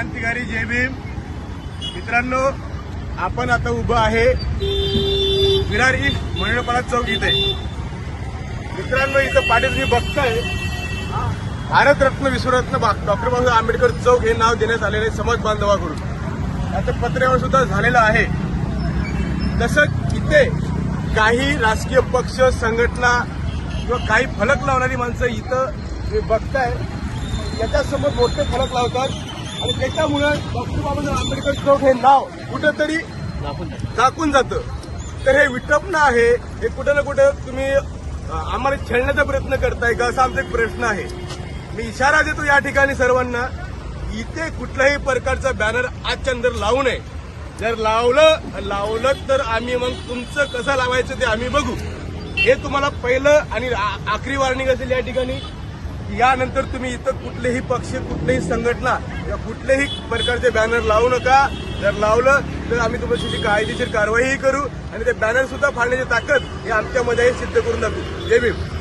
क्रांतिकारी जय भीम. मित्रांनो आपण आता उभं आहे. विरार ईस्ट मंडळपाडा चौक इथे. मित्रांनो इथं पाटील तुम्ही बघताय. भारतरत्न विश्वरत्न बा- डॉक्टर बाबासाहेब आंबेडकर चौक हे नाव देण्यात आलेले आहे समाज बांधवाकडून. त्याचं पत्र्यावर सुद्धा झालेलं आहे. तसं इथे काही राजकीय पक्ष संघटना किंवा काही फलक लावणारी माणसं इथं बघताय. त्याच्यासमोर मोठे फलक लावतात. आणि त्याच्यामुळं डॉक्टर बाबासाहेब आंबेडकर चौक हे नाव कुठंतरी झाकून जातं. तर हे विटपणं आहे. हे कुठं ना कुठं तुम्ही आम्हाला छेडण्याचा प्रयत्न करताय का असा आमचा एक प्रश्न आहे. मी इशारा देतो या ठिकाणी सर्वांना इथे कुठल्याही प्रकारचा बॅनर आजच्या नंतर लावू नये. जर लावलं लावलं तर आम्ही मग तुमचं कसं लावायचं ते आम्ही बघू. हे तुम्हाला पहिलं आणि आ- आखरी वॉर्निंग असेल या ठिकाणी. यानंतर तुम्ही इथं कुठलेही पक्ष कुठलीही संघटना या कुठल्याही प्रकारचे बॅनर लावू नका. जर लावलं तर आम्ही तुमच्याशी कायदेशीर कारवाईही करू आणि ते बॅनर सुद्धा फाडण्याची ताकद हे आमच्यामध्ये सिद्ध करून दाखवू. जय भीम.